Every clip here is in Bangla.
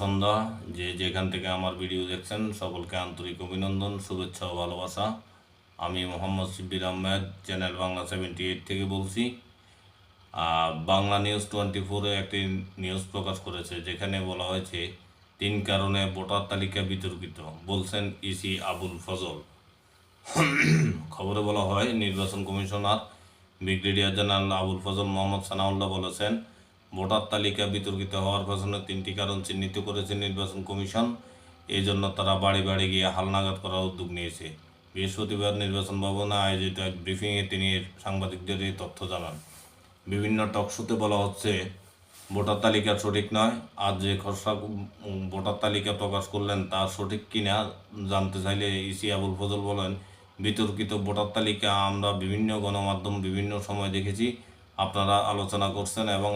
সন্ধ্যা, যে যেখান থেকে আমার ভিডিও দেখছেন, সকলকে আন্তরিক অভিনন্দন, শুভেচ্ছা ও ভালোবাসা। আমি Mohammad Shibbir Ahmed, channel Bangla seventy eight থেকে বলছি। বাংলা নিউজ টোয়েন্টি ফোরে একটি নিউজ প্রকাশ করেছে, যেখানে বলা হয়েছে, তিন কারণে ভোটার তালিকা বিতর্কিত, বলছেন ইসি আবুল ফজল। খবরে বলা হয়, নির্বাচন commissioner brigadier general Abul Fazal Mohammad Sanaullah বলেছেন ভোটার তালিকা বিতর্কিত হওয়ার পেছনে তিনটি কারণ চিহ্নিত করেছে নির্বাচন কমিশন। এই জন্য তারা বাড়ি বাড়ি গিয়ে হালনাগাদ করার উদ্যোগ নিয়েছে। বৃহস্পতিবার নির্বাচন ভবনে আয়োজিত এক ব্রিফিংয়ে তিনি সাংবাদিকদের এই তথ্য জানান। বিভিন্ন টকশোতে বলা হচ্ছে, ভোটার তালিকা সঠিক নয়। আর যে খসড়া ভোটার তালিকা প্রকাশ করলেন তা সঠিক কিনা জানতে চাইলে ইসি আবুল ফজল বলেন, বিতর্কিত ভোটার তালিকা আমরা বিভিন্ন গণমাধ্যম বিভিন্ন সময় দেখেছি। আপনারা আলোচনা করছেন এবং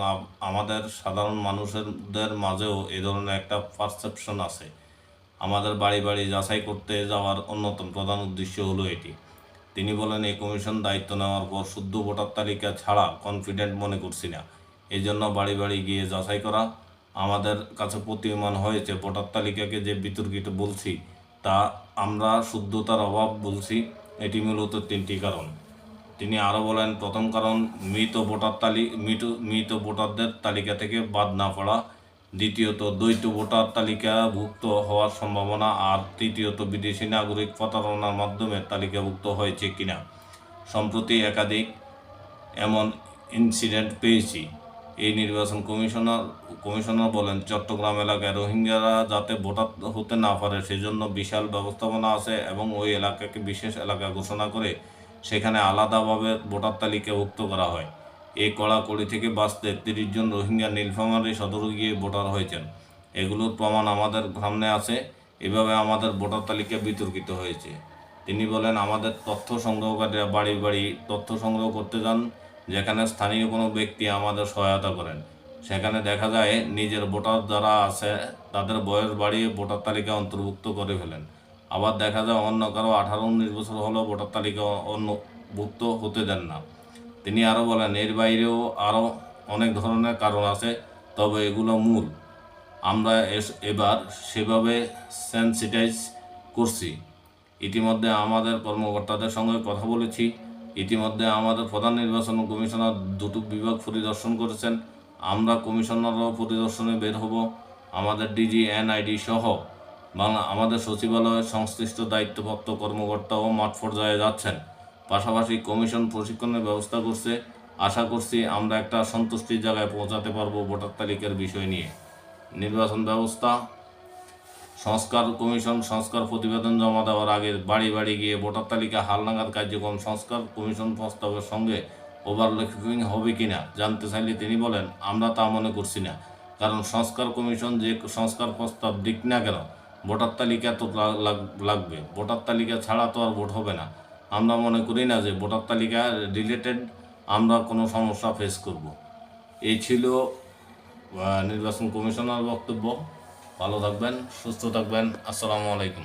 আমাদের সাধারণ মানুষদের মাঝেও এ ধরনের একটা পারসেপশন আছে। আমাদের বাড়ি বাড়ি যাচাই করতে যাওয়ার অন্যতম প্রধান উদ্দেশ্য হলো এটি। তিনি বলেন, এই কমিশন দায়িত্ব নেওয়ার পর শুদ্ধ ভোটার তালিকা ছাড়া কনফিডেন্ট মনে করছি না। এই জন্য বাড়ি বাড়ি গিয়ে যাচাই করা। আমাদের কাছে প্রতীয়মান হয়েছে, ভোটার তালিকাকে যে বিতর্কিত বলছি, তা আমরা শুদ্ধতার অভাব বলছি। এটি মূলত তিনটি কারণ। তিনি আরও বলেন, প্রথম কারণ, মৃত ভোটার তালি, মৃত মৃত ভোটারদের তালিকা থেকে বাদ না পড়া। দ্বিতীয়ত, দ্বৈত ভোটার তালিকাভুক্ত হওয়ার সম্ভাবনা। আর তৃতীয়ত, বিদেশি নাগরিক প্রতারণার মাধ্যমে তালিকাভুক্ত হয়েছে কিনা। সম্প্রতি একাধিক এমন ইনসিডেন্ট পেয়েছি। এই নির্বাচন কমিশনার কমিশনার বলেন, চট্টগ্রাম এলাকায় রোহিঙ্গারা যাতে ভোটার হতে না পারে, সেজন্য বিশাল ব্যবস্থাপনা আছে এবং ওই এলাকাকে বিশেষ এলাকা ঘোষণা করে সেখানে আলাদাভাবে ভোটার তালিকাভুক্ত করা হয়। এই কড়াকড়ি থেকে বাঁচতে তিরিশ জন রোহিঙ্গা নীলফামারী সদরে গিয়ে ভোটার হয়েছেন। এগুলোর প্রমাণ আমাদের সামনে আছে। এভাবে আমাদের ভোটার তালিকা বিতর্কিত হয়েছে। তিনি বলেন, আমাদের তথ্য সংগ্রহকারীরা বাড়ি বাড়ি তথ্য সংগ্রহ করতে যান, যেখানে স্থানীয় কোনো ব্যক্তি আমাদের সহায়তা করেন। সেখানে দেখা যায়, নিজের ভোটার যারা আছে, তাদের বয়স বাড়িয়ে ভোটার তালিকা অন্তর্ভুক্ত করে ফেলেন। আবার দেখা যায় অন্য কারও আঠারো উনিশ বছর হলেও ভোটার তালিকা অন্যভুক্ত হতে দেন না। তিনি আরও বলেন, এর বাইরেও আরও অনেক ধরনের কারণ আছে, তবে এগুলো মূল। আমরা এবার সেভাবে সেন্সিটাইজ করছি। ইতিমধ্যে আমাদের কর্মকর্তাদের সঙ্গে কথা বলেছি। ইতিমধ্যে আমাদের প্রধান নির্বাচন কমিশনার দুটো বিভাগ পরিদর্শন করেছেন। আমরা কমিশনারও পরিদর্শনে বের হব। আমাদের ডিজি, এনআইডি সহ বাংলা আমাদের সচিবালয়ের সংশ্লিষ্ট দায়িত্বপ্রাপ্ত কর্মকর্তাও মাঠ পর্যায়ে যাচ্ছেন। পাশাপাশি কমিশন প্রশিক্ষণের ব্যবস্থা করছে। আশা করছি আমরা একটা সন্তুষ্টির জায়গায় পৌঁছাতে পারব ভোটার তালিকার বিষয় নিয়ে। নির্বাচন ব্যবস্থা, সংস্কার কমিশন, সংস্কার প্রতিবেদন জমা দেওয়ার আগে বাড়ি বাড়ি গিয়ে ভোটার তালিকা, হালনাগাদ কার্যক্রম, সংস্কার কমিশন প্রস্তাবের সঙ্গে ওভারলুকিং হবে কিনা জানতে চাইলে তিনি বলেন, আমরা তা মনে করছি না। কারণ সংস্কার কমিশন যে সংস্কার প্রস্তাব দিক না কেন ভোটার তালিকা তো লাগবে। ভোটার তালিকা ছাড়া তো আর ভোট হবে না। আমরা মনে করি না যে ভোটার তালিকা রিলেটেড আমরা কোনো সমস্যা ফেস করব। এই ছিল নির্বাচন কমিশনার বক্তব্য। ভালো থাকবেন, সুস্থ থাকবেন। আসসালামু আলাইকুম।